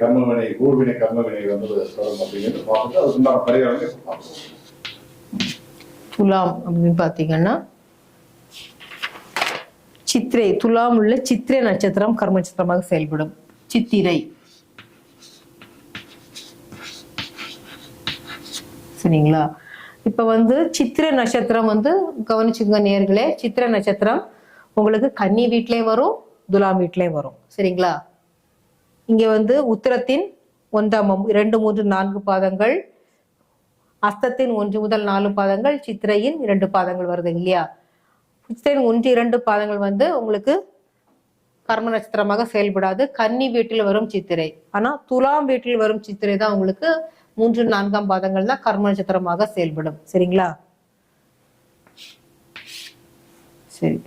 கர்மவினை ஊர்வினை கர்மவினை வந்து வரும் அப்படிங்கிறது பார்த்துட்டு அதுக்கு உண்டான துலாம் அப்படின்னு பார்த்தீங்கன்னா சித்திரை துலாம் உள்ள சித்திரை நட்சத்திரம் கர்ம நட்சத்திரமாக செயல்படும். சித்திரை. சரிங்களா? இப்ப வந்து சித்திரை நட்சத்திரம் வந்து கவனிச்சுங்க நேர்களே சித்திரை நட்சத்திரம் உங்களுக்கு கன்னி வீட்டிலே வரும் துலாம் வீட்டிலே வரும். சரிங்களா? இங்கே வந்து உத்திரத்தின் ஒன்றாம் இரண்டு மூன்று நான்கு பாதங்கள் அஸ்தத்தின் ஒன்று முதல் நாலு பாதங்கள் சித்திரையின் இரண்டு பாதங்கள் வருது இல்லையா? சித்திரையின் ஒன்று இரண்டு பாதங்கள் வந்து உங்களுக்கு கர்ம நட்சத்திரமாக செயல்படாது. கன்னி வீட்டில் வரும் சித்திரை. ஆனால் துலாம் வீட்டில் வரும் சித்திரை தான் உங்களுக்கு மூன்று நான்காம் பாதங்கள் தான் கர்ம நட்சத்திரமாக செயல்படும். சரிங்களா? சரி.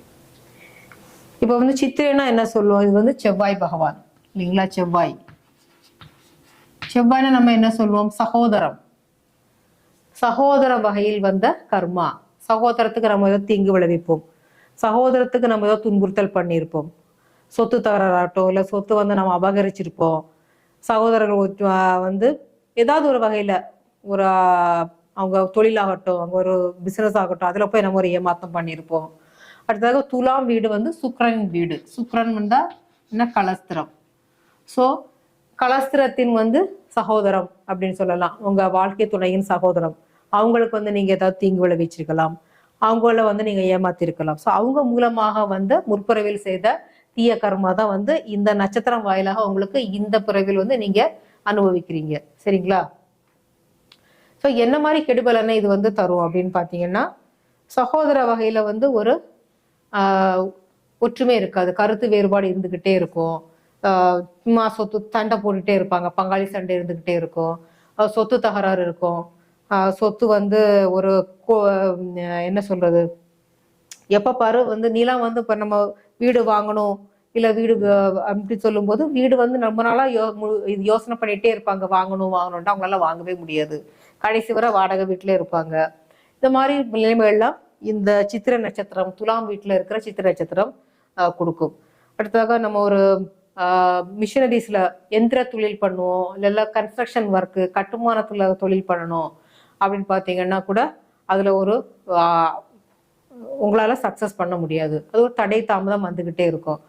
இப்போ வந்து சித்திரைனா என்ன சொல்லுவோம்? இது வந்து செவ்வாய் பகவான். இல்லைங்களா? செவ்வாய். செவ்வாய்னா நம்ம என்ன சொல்லுவோம் சகோதரம். சகோதர வகையில் வந்த கர்மா. சகோதரத்துக்கு நம்ம ஏதோ தீங்கு விளைவிப்போம். சகோதரத்துக்கு நம்ம ஏதோ துன்புறுத்தல் பண்ணியிருப்போம். சொத்து தகராறாகட்டும் இல்லை சொத்து வந்து நம்ம அபகரிச்சிருப்போம். சகோதரர்கள் வந்து ஏதாவது ஒரு வகையில் ஒரு அவங்க தொழிலாகட்டும் அவங்க ஒரு பிஸ்னஸ் ஆகட்டும் அதில் போய் நம்ம ஒரு ஏமாத்தம் பண்ணியிருப்போம். அடுத்ததாக துலாம் வீடு வந்து சுக்ரன் வீடு. சுக்ரன் வந்தால் என்ன? கலஸ்திரம். ஸோ கலஸ்திரத்தின் வந்து சகோதரம் அப்படின்னு சொல்லலாம். உங்க வாழ்க்கை துணையின் சகோதரம். அவங்களுக்கு வந்து நீங்க ஏதாவது தீங்கு விளைவிச்சிருக்கலாம். அவங்கள வந்து நீங்க ஏமாத்திருக்கலாம். ஸோ அவங்க மூலமாக வந்து முற்பிறவில் செய்த தீய கர்மா தான் வந்து இந்த நட்சத்திரம் வாயிலாக உங்களுக்கு இந்த பிறவில் வந்து நீங்க அனுபவிக்கிறீங்க. சரிங்களா? ஸோ என்ன மாதிரி கெடுபலனை இது வந்து தரும் அப்படின்னு பார்த்தீங்கன்னா சகோதர வகையில வந்து ஒரு ஆஹ், ஒற்றுமை இருக்காது. கருத்து வேறுபாடு இருந்துகிட்டே இருக்கும். சும்மா சொத்து சண்டை போட்டுட்டே இருப்பாங்க. பங்காளி சண்டை இருந்துகிட்டே இருக்கும். சொத்து தகராறு இருக்கும். சொத்து வந்து ஒரு கோ- என்ன சொல்றது? எப்ப பாரு வந்து நிலம் வந்து இப்ப நம்ம வீடு வாங்கணும். இல்ல வீடு அப்படி சொல்லும்போது வீடு வந்து ரொம்ப நாளா யோ இது யோசனை பண்ணிட்டே இருப்பாங்க. வாங்கணும் வாங்கணும்ட்டு அவங்களால வாங்கவே முடியாது. கடைசி வரை வாடகை வீட்டுல இருப்பாங்க. இந்த மாதிரி நிலைமைகள்லாம் இந்த சித்திர நட்சத்திரம் துலாம் வீட்டுல இருக்கிற சித்திர நட்சத்திரம் கொடுக்கும். அடுத்ததாக நம்ம ஒரு மிஷினரிஸில் எந்திர தொழில் பண்ணுவோம் இல்லைல்ல கன்ஸ்ட்ரக்ஷன் ஒர்க்கு கட்டுமானத்தில் தொழில் பண்ணணும் அப்படின்னு பார்த்தீங்கன்னா கூட அதில் ஒரு உங்களால் சக்ஸஸ் பண்ண முடியாது. அது ஒரு தடை தாமதம் வந்துக்கிட்டே இருக்கும்.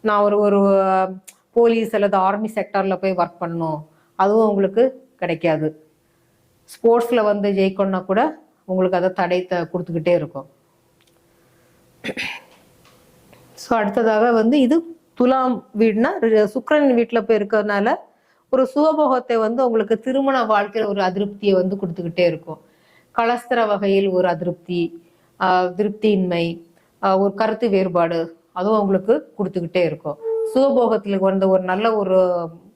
நான் ஒரு ஒரு போலீஸ் அல்லது ஆர்மி செக்டரில் போய் ஒர்க் பண்ணணும் அதுவும் உங்களுக்கு கிடைக்காது. ஸ்போர்ட்ஸில் வந்து ஜெயிக்கணும்னா கூட உங்களுக்கு அதை தடை த- கொடுத்துக்கிட்டே இருக்கும். ஸோ அடுத்ததாக வந்து இது துலாம் வீடுனா ரி- சுக்கிரன் வீட்டில் போய் இருக்கிறதுனால ஒரு சுகபோகத்தை வந்து உங்களுக்கு திருமண வாழ்க்கையில் ஒரு அதிருப்தியை வந்து கொடுத்துக்கிட்டே இருக்கும். கலஸ்தர வகையில் ஒரு அதிருப்தி ஆஹ் திருப்தியின்மை ஒரு கருத்து வேறுபாடு அதுவும் உங்களுக்கு கொடுத்துக்கிட்டே இருக்கும். சுகபோகத்தில் வந்து ஒரு நல்ல ஒரு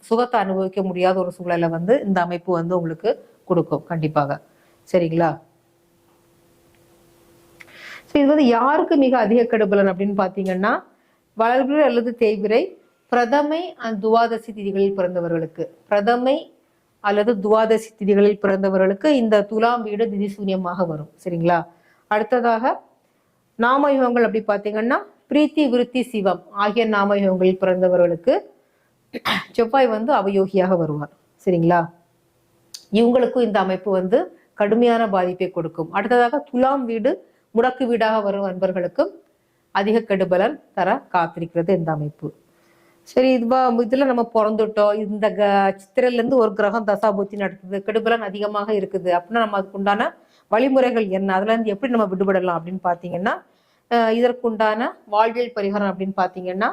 சுகத்தை அனுபவிக்க முடியாத ஒரு சூழலை வந்து இந்த அமைப்பு வந்து உங்களுக்கு கொடுக்கும் கண்டிப்பாக. சரிங்களா? ஸோ இது வந்து யாருக்கு மிக அதிக கெடுபலன் அப்படின்னு பார்த்தீங்கன்னா வளர்பிறை அல்லது தேய்பிறை பிரதமை and துவாதசி திதிகளில் பிறந்தவர்களுக்கு. பிரதமை அல்லது துவாதசி திதிகளில் பிறந்தவர்களுக்கு இந்த துலாம் வீடு திதி சூன்யமாக வரும். சரிங்களா? அடுத்ததாக நாமயுகங்கள் அப்படி பார்த்தீங்கன்னா பிரீத்தி விருத்தி சிவம் ஆகிய நாமயுகங்களில் பிறந்தவர்களுக்கு செவ்வாய் வந்து அவயோகியாக வருவார். சரிங்களா? இவங்களுக்கும் இந்த அமைப்பு வந்து கடுமையான பாதிப்பை கொடுக்கும். அடுத்ததாக துலாம் வீடு முடக்கு வீடாக வரும் அன்பர்களுக்கும் அதிக கெடுபலன் தர காத்திருக்கிறது இந்த அமைப்பு. சரி இது இதுல நம்ம பிறந்துட்டோம். இந்த க சித்திரையில இருந்து ஒரு கிரகம் தசாபூர்த்தி நடக்குது. கெடுபலன் அதிகமாக இருக்குது. அப்படின்னா நம்ம அதுக்குண்டான வழிமுறைகள் என்ன? அதுல இருந்து எப்படி நம்ம விடுபடலாம் அப்படின்னு பாத்தீங்கன்னா இதற்குண்டான வாழ்வியல் பரிகாரம் அப்படின்னு பாத்தீங்கன்னா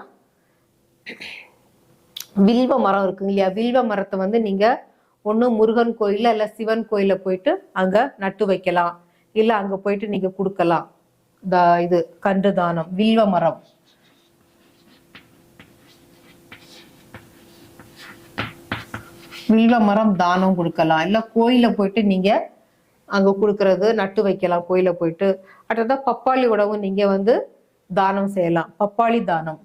வில்வ மரம் இருக்குங்க இல்லையா? வில்வ மரத்தை வந்து நீங்க ஒண்ணு முருகன் கோயில்ல இல்ல சிவன் கோயிலில் போயிட்டு அங்க நட்டு வைக்கலாம். இல்ல அங்க போயிட்டு நீங்க கொடுக்கலாம். இது கன்று தானம் வில்வ மரம். வில்வ மரம் தானம் கொடுக்கலாம். இல்ல கோயில போயிட்டு நீங்க அங்க கொடுக்கறது நட்டு வைக்கலாம் கோயில போயிட்டு. அடுத்ததா பப்பாளி உணவு நீங்க வந்து தானம் செய்யலாம். பப்பாளி தானம்.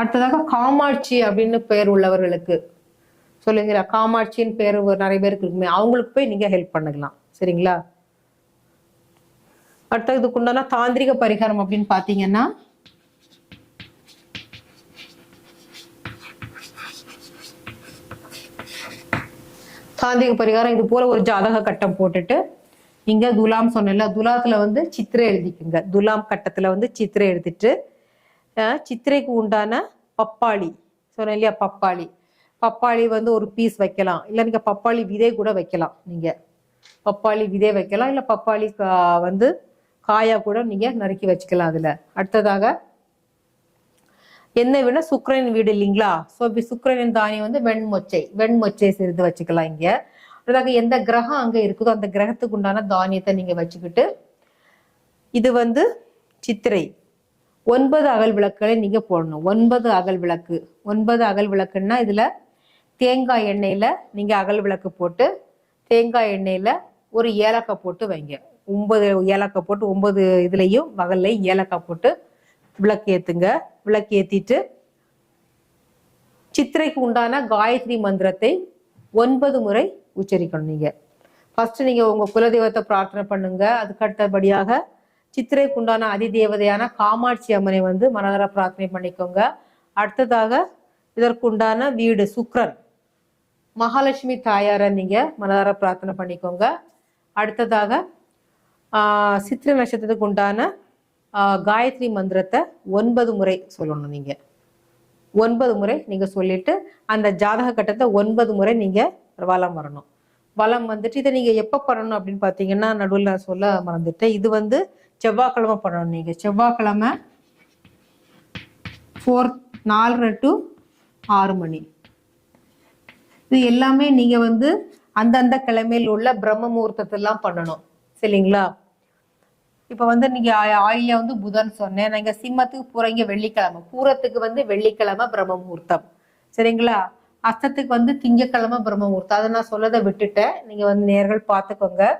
அடுத்ததாக காமாட்சி அப்படின்னு பெயர் உள்ளவர்களுக்கு. சொல்லுங்களா காமாட்சின்னு பேர் ஒரு நிறைய பேருக்கு இருக்குமே அவங்களுக்கு போய் நீங்க ஹெல்ப் பண்ணிக்கலாம். சரிங்களா? அடுத்த உண்டான தாந்திரிக பரிகாரம் அப்படின்னு பாத்தீங்கன்னா தாந்திரிக பரிகாரம் இது போல ஒரு ஜாதக கட்டம் போட்டுட்டு இங்க துலாம் சொன்னேன்ல துலாத்துல வந்து சித்திரை எழுதிக்குங்க. துலாம் கட்டத்துல வந்து சித்திரை எழுதிட்டு சித்திரைக்கு உண்டான பப்பாளி சொன்னேன் இல்லையா பப்பாளி. பப்பாளி வந்து ஒரு பீஸ் வைக்கலாம். இல்லை நீங்கள் பப்பாளி விதை கூட வைக்கலாம் நீங்கள் பப்பாளி விதை வைக்கலாம். இல்லை பப்பாளி கா- வந்து காயா கூட நீங்கள் நறுக்கி வச்சுக்கலாம் அதில். அடுத்ததாக என்ன வேணா சுக்கரன் வீடு இல்லைங்களா? ஸோ இப்படி சுக்கரனின் தானியம் வந்து வெண்மொச்சை வெண்மொச்சை சிறிது வச்சுக்கலாம் இங்கே. அடுத்ததாக எந்த கிரகம் அங்கே இருக்குதோ அந்த கிரகத்துக்கு உண்டான தானியத்தை நீங்கள் வச்சுக்கிட்டு இது வந்து சித்திரை. ஒன்பது அகல் விளக்குகளை நீங்கள் போடணும். ஒன்பது அகல் விளக்கு. ஒன்பது அகல் விளக்குன்னா இதில் தேங்காய் எண்ணெயில் நீங்கள் அகல் விளக்கு போட்டு தேங்காய் எண்ணெயில் ஒரு ஏலக்காய் போட்டு வைங்க. ஒன்பது ஏலக்காய் போட்டு ஒன்பது இதுலேயும் மகள்லையும் ஏலக்காய் போட்டு விளக்கு ஏற்றுங்க விளக்கு ஏற்றிட்டு சித்திரைக்கு உண்டான காயத்ரி மந்திரத்தை ஒன்பது முறை உச்சரிக்கணும் நீங்கள் ஃபஸ்ட்டு நீங்கள் உங்கள் குலதெய்வத்தை பிரார்த்தனை பண்ணுங்க. அதுக்கு அடுத்தபடியாக சித்திரைக்கு உண்டான அதிதேவதையான காமாட்சி அம்மனை வந்து மனதார பிரார்த்தனை பண்ணிக்கோங்க. அடுத்ததாக இதற்குண்டான வீடு சுக்ரன் மகாலட்சுமி தாயாரை நீங்கள் மனதார பிரார்த்தனை பண்ணிக்கோங்க. அடுத்ததாக சித்திர சித்திரை நட்சத்திரத்துக்கு உண்டான காயத்ரி மந்திரத்தை ஒன்பது முறை சொல்லணும் நீங்கள் ஒன்பது முறை நீங்கள் சொல்லிட்டு அந்த ஜாதக கட்டத்தை ஒன்பது முறை நீங்கள் வலம் வரணும். வலம் வந்துட்டு இதை நீங்கள் எப்போ பண்ணணும் அப்படின்னு பார்த்தீங்கன்னா நடுவில் நான் சொல்ல மறந்துட்டேன். இது வந்து செவ்வாய்க்கிழமை பண்ணணும் நீங்கள் செவ்வாய்க்கிழமை ஃபோர் நாலரை டு ஆறு மணி. இது எல்லாமே நீங்க வந்து அந்தந்த கிழமையில் உள்ள பிரம்ம முகூர்த்தத்தெல்லாம் பண்ணணும். சரிங்களா? இப்ப வந்து நீங்க ஆ- வந்து புதன் சொன்னேன். நீங்க சிம்மத்துக்கு பூரங்க வெள்ளிக்கிழமை. பூரத்துக்கு வந்து வெள்ளிக்கிழமை பிரம்ம முகூர்த்தம். சரிங்களா? அஸ்தத்துக்கு வந்து திங்கக்கிழமை பிரம்ம முகூர்த்தம். அதை நான் சொல்லதை விட்டுட்டேன். நீங்க வந்து நேர்கள் பார்த்துக்கோங்க.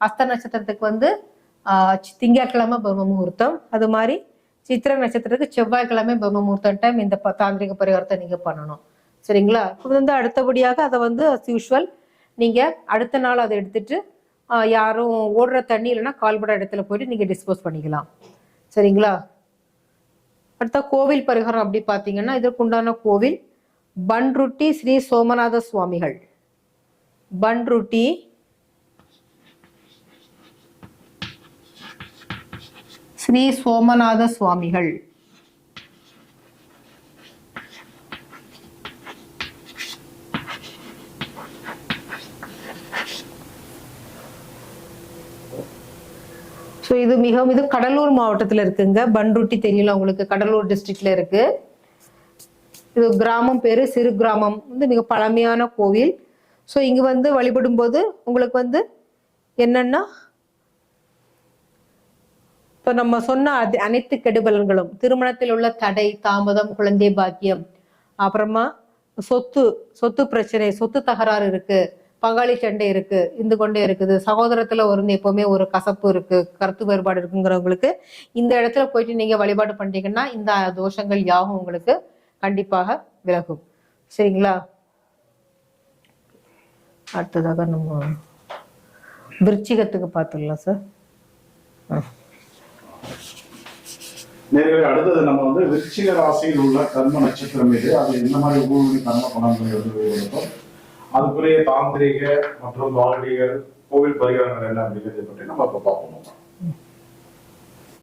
அஸ்த நட்சத்திரத்துக்கு வந்து ஆஹ் பிரம்ம முகூர்த்தம். அது மாதிரி சித்திர நட்சத்திரத்துக்கு செவ்வாய்க்கிழமை பிரம்ம முகூர்த்தம் டைம் இந்த தாந்திரிக பரிகாரத்தை நீங்க பண்ணணும். சரிங்களா? இப்போ வந்து அடுத்தபடியாக அதை வந்து அஸ் யூஷுவல் நீங்கள் அடுத்த நாள் அதை எடுத்துட்டு யாரும் ஓடுற தண்ணி இல்லைன்னா கால்பட இடத்துல போயிட்டு நீங்கள் டிஸ்போஸ் பண்ணிக்கலாம். சரிங்களா? அடுத்த கோவில் பரிகாரம் அப்படி பார்த்தீங்கன்னா இதற்குண்டான கோவில் பன்ருட்டி ஸ்ரீ சோமநாத சுவாமிகள். பன்ருட்டி ஸ்ரீ சோமநாத சுவாமிகள். ஸோ இது மிகவும் இது கடலூர் மாவட்டத்தில் இருக்குங்க. பன்ருட்டி தெரியல உங்களுக்கு கடலூர் டிஸ்ட்ரிக்ட்ல இருக்கு. இது கிராமம் பேர் சிறு கிராமம். வந்து மிக பழமையான கோவில். ஸோ இங்கே வந்து வழிபடும் போது உங்களுக்கு வந்து என்னன்னா இப்போ நம்ம சொன்ன அது அனைத்து கெடுபலன்களும் திருமணத்தில் உள்ள தடை தாமதம் குழந்தை பாக்கியம் அப்புறமா சொத்து சொத்து பிரச்சனை சொத்து தகராறு இருக்குது பங்காளி சண்டை இருக்கு இந்து கொண்டே இருக்குது சகோதரத்துல ஒரு எப்பவுமே ஒரு கசப்பு இருக்கு கருத்து வேறுபாடு இருக்குங்கிறவங்களுக்கு இந்த இடத்துல போயிட்டு நீங்க வழிபாடு பண்ணிட்டீங்கன்னா இந்த தோஷங்கள் யாவும் உங்களுக்கு கண்டிப்பாக விலகும். சரிங்களா? அடுத்ததாக நம்ம விருச்சிகத்துக்கு பார்த்துடலாம் சார் நேர்களை அடுத்தது நம்ம வந்து விருச்சிக ராசியில் உள்ள கர்ம நட்சத்திரம் இது. அது என்ன மாதிரி ஊழல் கர்ம பலன்களை அதுக்குரிய தாந்திரிக மற்றும் வாழ்வியல் கோவில் பரிகாரங்கள் என்ன அப்படிங்கிறத பற்றி நம்ம இப்போ பார்ப்போம்.